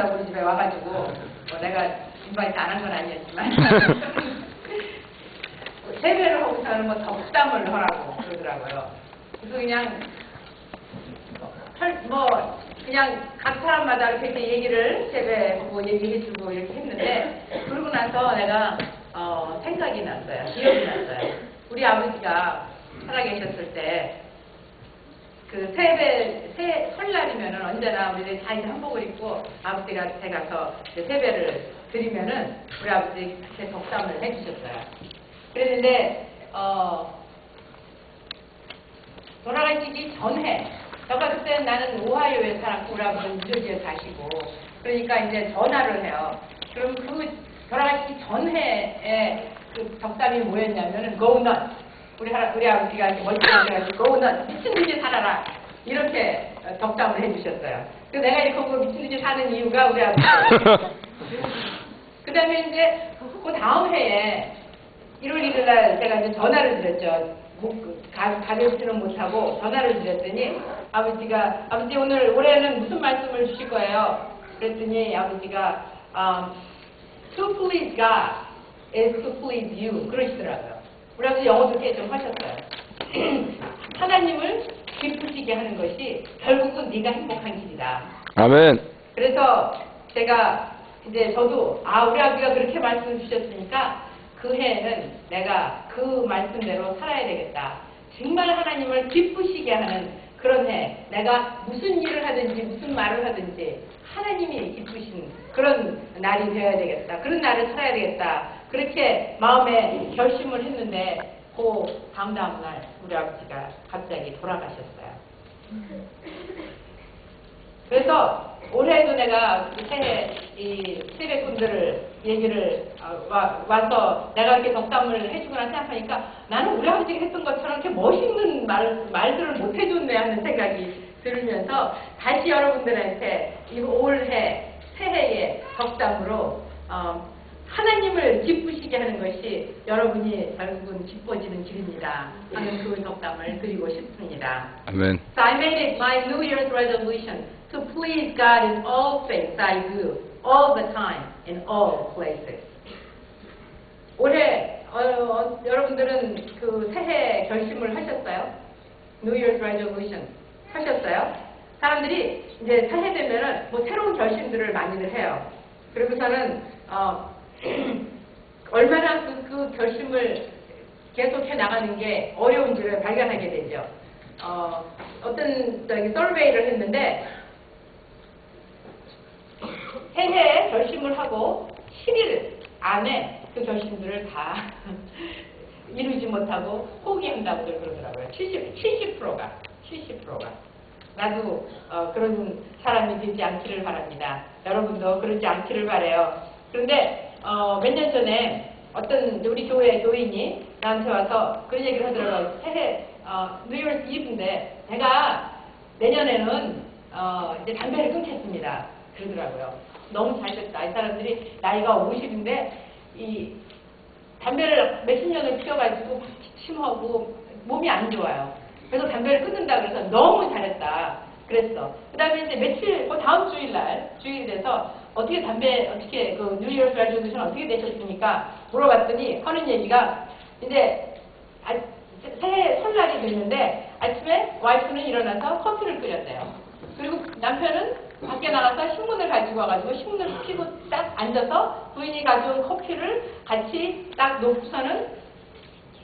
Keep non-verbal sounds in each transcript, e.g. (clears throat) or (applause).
한다고 우리 집에 와가지고 뭐 내가 인바이트 안 한 건 아니었지만 (laughs) 세배를 하고서는 뭐 덕담을 하라고 그러더라고요. 그래서 그냥 할- 뭐 그냥 각 사람마다 이렇게 얘기를 세배하고 얘기해주고 이렇게 했는데 그러고 나서 내가 어, 생각이 났어요. 기억이 났어요. 우리 아버지가 살아계셨을 때 그 세배, 세, 설날이면은 언제나 우리들이 다 이제 한복을 입고 아버지가 제 가서 이제 세배를 드리면은 우리 아버지 제 덕담을 해주셨어요. 그랬는데, 어, 돌아가시기 전에, 제가 그때는 나는 오하이오에 살았고, 우리 아버지는 뉴저지에 사시고, 그러니까 이제 전화를 해요. 그럼 그 돌아가시기 전해의 그 덕담이 뭐였냐면은, go nuts. 우리, 할- 우리 아버지가 이렇게 멀쩡하게 go nuts. 미친 듯이 살아라. 이렇게 어, 덕담을 해주셨어요. 그래서 내가 이렇게 보고 미친 듯이 사는 이유가 우리 아버지. (laughs) 그 다음에 이제 그 다음 해에 1월 1일 날 제가 이제 전화를 드렸죠. 못, 가, 가려지는 못하고 전화를 드렸더니 아버지가 아버지 오늘 올해는 무슨 말씀을 주실 거예요? 그랬더니 아버지가 um, to please God is to please you 그러시더라고요. 우리 아버지 영어도 꽤좀 하셨어요. (clears throat) 하나님을 기쁘시게 하는 것이 결국은 네가 행복한 길이다. 아멘. 그래서 제가 이제 저도 아 우리 아버지가 그렇게 말씀을 주셨으니까 그 해에는 내가 그 말씀대로 살아야 되겠다. 정말 하나님을 기쁘시게 하는 그런 해. 내가 무슨 일을 하든지 무슨 말을 하든지 하나님이 기쁘신 그런 날이 되어야 되겠다. 그런 날을 살아야 되겠다. 그렇게 마음에 결심을 했는데 그 다음 다음 날 우리 아버지가 갑자기 돌아가셨어요. 그래서 올해도 내가 그 새해 이 세뱃분들을 얘기를 어, 와, 와서 내가 이렇게 덕담을 해주거나 생각하니까 나는 우리 아버지가 했던 것처럼 이렇게 멋있는 말, 말들을 못 해줬네 하는 생각이 들으면서 다시 여러분들한테 이 올해 새해의 덕담으로 어, 하나님을 기쁘시게 하는 것이 여러분이 결국은 기뻐지는 길입니다 하는 그 덕담을 드리고 싶습니다. 아멘. So I made it my New Year's resolution to please God in all things I do, all the time, in all places. 올해 어, 어, 여러분들은 그 새해 결심을 하셨어요? New Year's resolution 하셨어요? 사람들이 이제 새해 되면은 뭐 새로운 결심들을 많이들 해요. 그리고서는 어, (clears throat) 얼마나 그, 그 결심을 계속해 나가는 게 어려운지를 발견하게 되죠. 어, 어떤 저기 서베이를 했는데 새해에 결심을 하고 10일 안에 그 결심들을 다 (laughs) 이루지 못하고 포기한다고들 그러더라고요. 70, 70%가 70%가 나도 어, 그런 사람이 되지 않기를 바랍니다. 여러분도 그러지 않기를 바래요. 그런데 어, 몇 년 전에 어떤 우리 교회 교인이 나한테 와서 그런 얘기를 하더라고요. 새해 어, 뉴이얼 이브인데 내가 내년에는 어, 이제 담배를 끊겠습니다. 그러더라고요. 너무 잘 됐다. 이 사람들이 나이가 50인데 이 담배를 몇십 년을 피워가지고 막 기침하고 몸이 안 좋아요. 그래서 담배를 끊는다 그래서 너무 잘했다. 그랬어. 그 다음에 이제 며칠, 그 다음 주일날, 돼서 어떻게 담배, 어떻게 그 뉴이얼 레졸루션 어떻게 되셨습니까? 물어봤더니 하는 얘기가 이제 아, 새해 설날이 됐는데 아침에 와이프는 일어나서 커피를 끓였대요. 그리고 남편은 밖에 나가서 신문을 가지고 와가지고 신문을 피고 딱 앉아서 부인이 가져온 커피를 같이 딱 놓고서는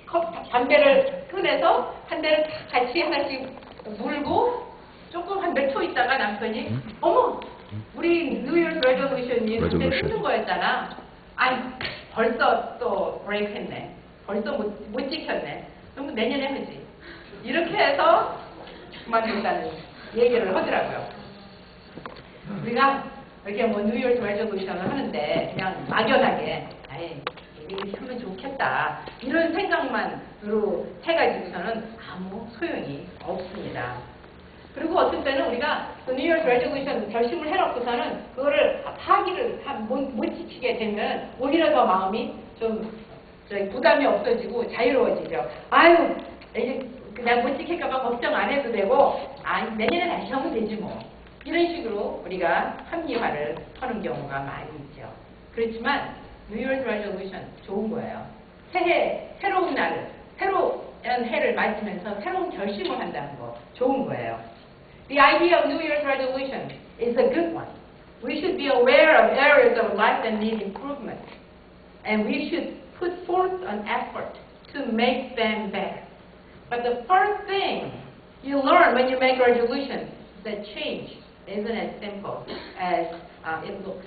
컵, 담배를 꺼내서 한 대를 딱 같이 하나씩 물고 조금 한 몇 초 있다가 남편이 어머 우리 뉴이얼 레졸루션이 담배를 Resolution. 거였잖아. 아이 벌써 또 브레이크 했네. 벌써 못, 못 지켰네. 그럼 내년에 하지. 이렇게 해서 그만둔다는 얘기를 하더라고요. 우리가 이렇게 뭐 뉴이얼 레졸루션을 하는데 그냥 막연하게 아이 이렇게 하면 좋겠다 이런 생각만으로 해가지고서는 아무 소용이 없습니다. 그리고 어떤 때는 우리가 그 뉴이얼 레졸루션 결심을 해놓고서는 그거를 하기를 하- 못, 못 지키게 되면 오히려 더 마음이 좀 부담이 없어지고 자유로워지죠. 아유 그냥 못 지킬까봐 걱정 안 해도 되고 아 내년에 다시 하면 되지 뭐. 이런 식으로 우리가 합리화를 하는 경우가 많이 있죠. 그렇지만 Year's Resolution 좋은 거예요. 새해 새로운 날, 새로운 해를 맞으면서 새로운 결심을 한다는 거 좋은 거예요. The idea of New Year's resolution is a good one. We should be aware of areas of life that need improvement, and we should put forth an effort to make them better. But the first thing you learn when you make resolutions is that change isn't as simple as uh, it looks.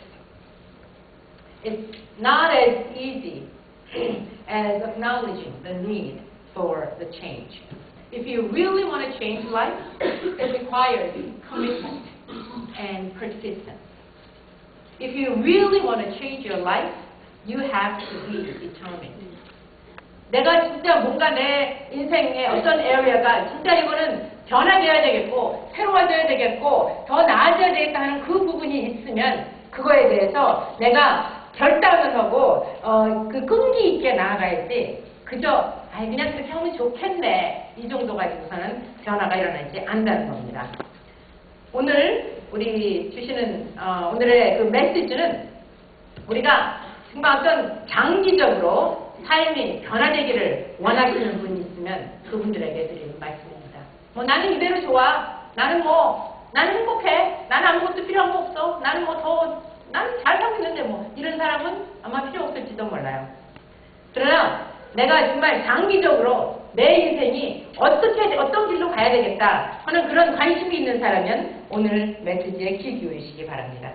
It's not as easy (clears throat) as acknowledging the need for the change. If you really want to change life, it requires commitment and persistence. If you really want to change your life, you have to be determined. 내가 진짜 뭔가 내 인생의 어떤 에어리아가 진짜 이거는 변화되어야 되겠고 새로워져야 되겠고 더 나아져야 되겠다 하는 그 부분이 있으면 그거에 대해서 내가 결단을 하고 어, 그 끈기 있게 나아가야지 그저 아이 그냥 그렇게 하면 좋겠네 이 정도 가지고서는 변화가 일어나지 않는다는 겁니다. 오늘 우리 주시는 어, 오늘의 그 메시지는 우리가 정말 어떤 장기적으로 삶이 변화되기를 원하시는 분이 있으면 그분들에게 드리는 말씀입니다. 뭐 나는 이대로 좋아. 나는 뭐 나는 행복해. 나는 아무것도 필요한 거 없어. 나는 뭐 더 나는 잘 살고 있는데 뭐 이런 사람은 아마 필요 없을지도 몰라요. 그러나 내가 정말 장기적으로 내 인생이 어떻게 어떤 길로 가야 되겠다 하는 그런 관심이 있는 사람은 오늘 메시지에 귀 기울이시기 바랍니다.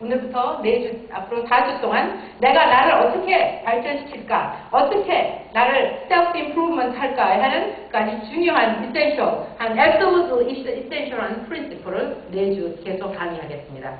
오늘부터 내주 앞으로 4주 동안 내가 나를 어떻게 발전시킬까, 어떻게 나를 self improvement 할까 하는 아주 중요한 essential, 한 absolute essential한 principle을 내주 계속 강의하겠습니다.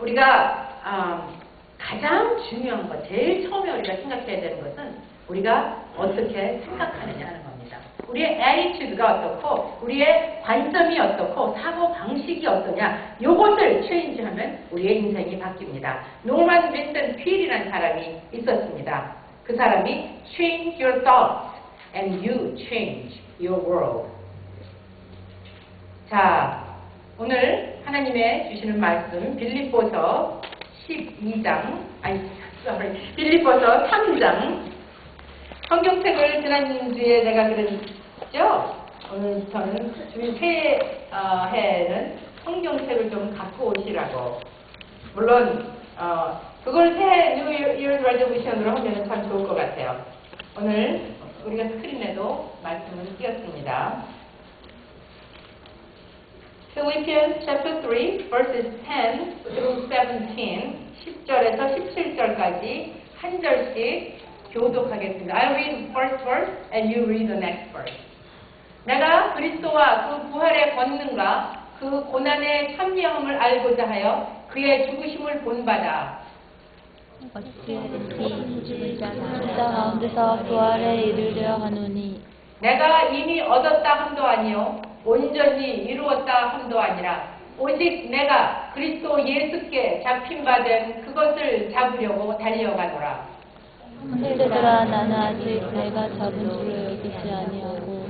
우리가 어, 가장 중요한 것, 제일 처음에 우리가 생각해야 되는 것은 우리가 어떻게 생각하느냐 하는 겁니다. 우리의 attitude가 어떻고, 우리의 관점이 어떻고, 사고 방식이 어떠냐, 요것을 체인지하면 우리의 인생이 바뀝니다. 노만 빈슨 필이라는 사람이 있었습니다. 그 사람이 change your thoughts and you change your world. 자, 오늘 하나님의 주시는 말씀 빌립보서 12장 아니 sorry, 빌립보서 3장 성경책을 지난주에 내가 그랬죠. 오늘 저는 새해는 성경책을 좀 갖고 오시라고 물론 어, 그걸 새해 뉴 이어 레저비션으로 하면 참 좋을 것 같아요. 오늘 우리가 스크린에도 말씀을 띄었습니다. Philippians chapter 3 verses 10 through 17 10절에서 17절까지 한 절씩 교독하겠습니다. I'll read first verse and you read the next verse. 내가 그리스도와 그 부활의 권능과 그 고난의 참여함을 알고자 하여 그의 죽으심을 본받아 어찌든지 자 가운데서 부활에 이르려 하노니 내가 이미 얻었다 함도 아니요 온전히 이루었다 함도 아니라 오직 내가 그리스도 예수께 잡힌 바 된 그것을 잡으려고 달려가노라. 형제들아 나는 아직 내가 잡은 줄을 여기지 아니하고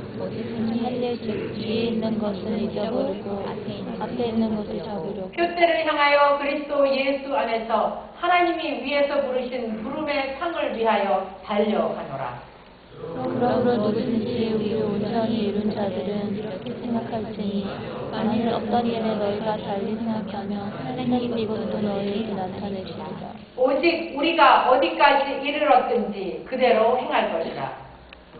할일 즉 뒤에 있는 것은 잊어버리고 앞에 있는 것을 잡으려고 표대를 향하여 그리스도 예수 안에서 하나님이 위에서 부르신 부름의 상을 위하여 달려가노라. 그러므로 누구든지 온전히 이룬 자들은 이렇게 생각할지니 만일 어떤 일에 너희가 달리 생각하며 하나님 이것도 너희에게 나타내시리라 오직 우리가 어디까지 이르렀든지 그대로 행할 것이라.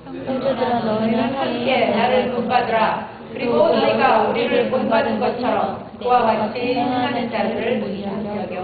형제들아 너희는 함께 나를 본받으라. 그리고 너희가 우리를 본받은 것처럼 그와 같이 행하는 자들을 여겨